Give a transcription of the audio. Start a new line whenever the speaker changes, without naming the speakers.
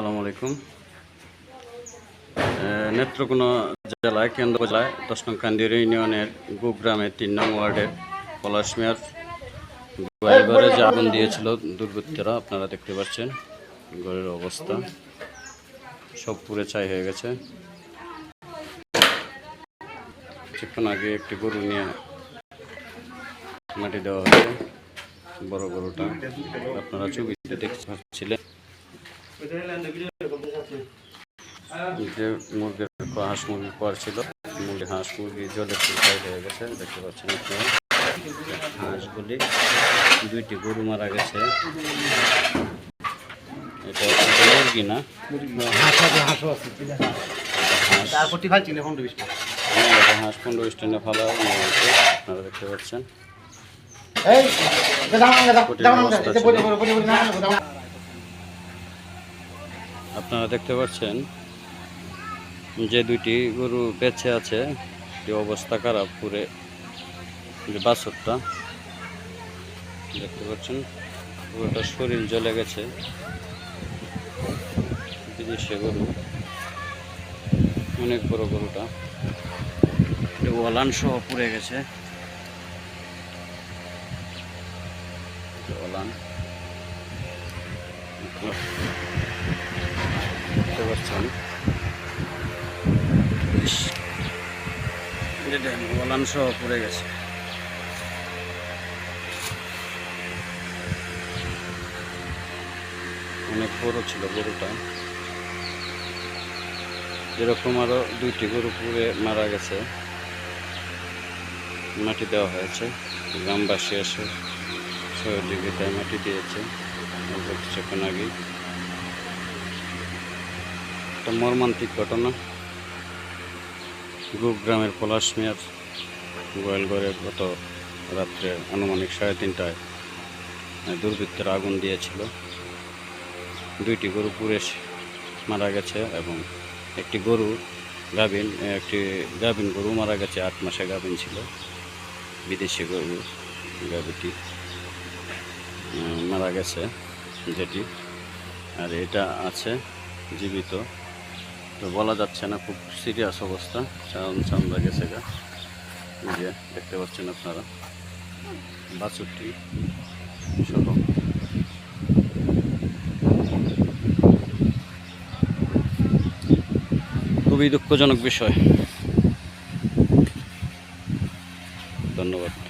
আসসালামু আলাইকুম। নেত্রকোনা জেলায় কেন্দ্র জেলায় দশ নং কান্দির ইউনিয়নের গুগ্রামের তিন নং ওয়ার্ডের পলাশমিয়ার ঘরে যে আগুন দিয়েছিল দুর্বৃত্তরা, আপনারা দেখতে পাচ্ছেন ঘরের অবস্থা। সব পুড়ে ছাই হয়ে গেছে। কিছুক্ষণ আগে একটি গরু নিয়ে মাটি দেওয়া হয়েছে, বড় গরুটা। আপনারা ছবিতে দেখতে পাচ্ছিলেন। যে মুরগির হাঁস মুরগি ছিল মুরগি হাঁস মুরগি জলে হয়ে গেছে, দেখতে পাচ্ছেন আপনারা। হাঁসগুলি, দুইটি গরু মারা গেছে। এটা মুরগি না?
হাঁস। পনেরো
স্ট্যান্ডে ফালা আপনারা দেখতে পাচ্ছেন। আপনারা দেখতে পাচ্ছেন যে দুইটি গরু বেঁচে আছে যে অবস্থা খারাপ পুরে যে বাছরটা? দেখতে পাচ্ছেন পুরোটা শরীর জ্বলে গেছে। বিদেশে গরু। অনেক বড় গরুটা। ওলান সহ পুড়ে গেছে। ওলান দেখতে পাচ্ছেন যে সহ পড়ে গেছে। অনেক বড় ছিল গরুটা। যেরকম আরও দুইটি গরু পুড়ে মারা গেছে। মাটি দেওয়া হয়েছে। গ্রামবাসী এসে সহযোগিতায় মাটি দিয়েছে। কিছুক্ষণ আগেই। একটা মর্মান্তিক ঘটনা। গ্রামের পলাশ মিয়ার গোয়ালগড়ে গত রাত্রে আনুমানিক সাড়ে তিনটায় দুর্বৃত্তরা আগুন দিয়েছিল। দুইটি গরু পুড়ে মারা গেছে এবং একটি গরু গাভিন, একটি গাভিন গরু মারা গেছে, আট মাসে গাভিন ছিল। বিদেশি গরু গাভিটি মারা গেছে যেটি। আর এটা আছে জীবিত তো বলা যাচ্ছে না, খুব সিরিয়াস অবস্থা। সাউন্ড সামলা গেছে গা। যে দেখতে পাচ্ছেন আপনারা। বাছুরটি সহ। খুবই দুঃখজনক বিষয়। ধন্যবাদ।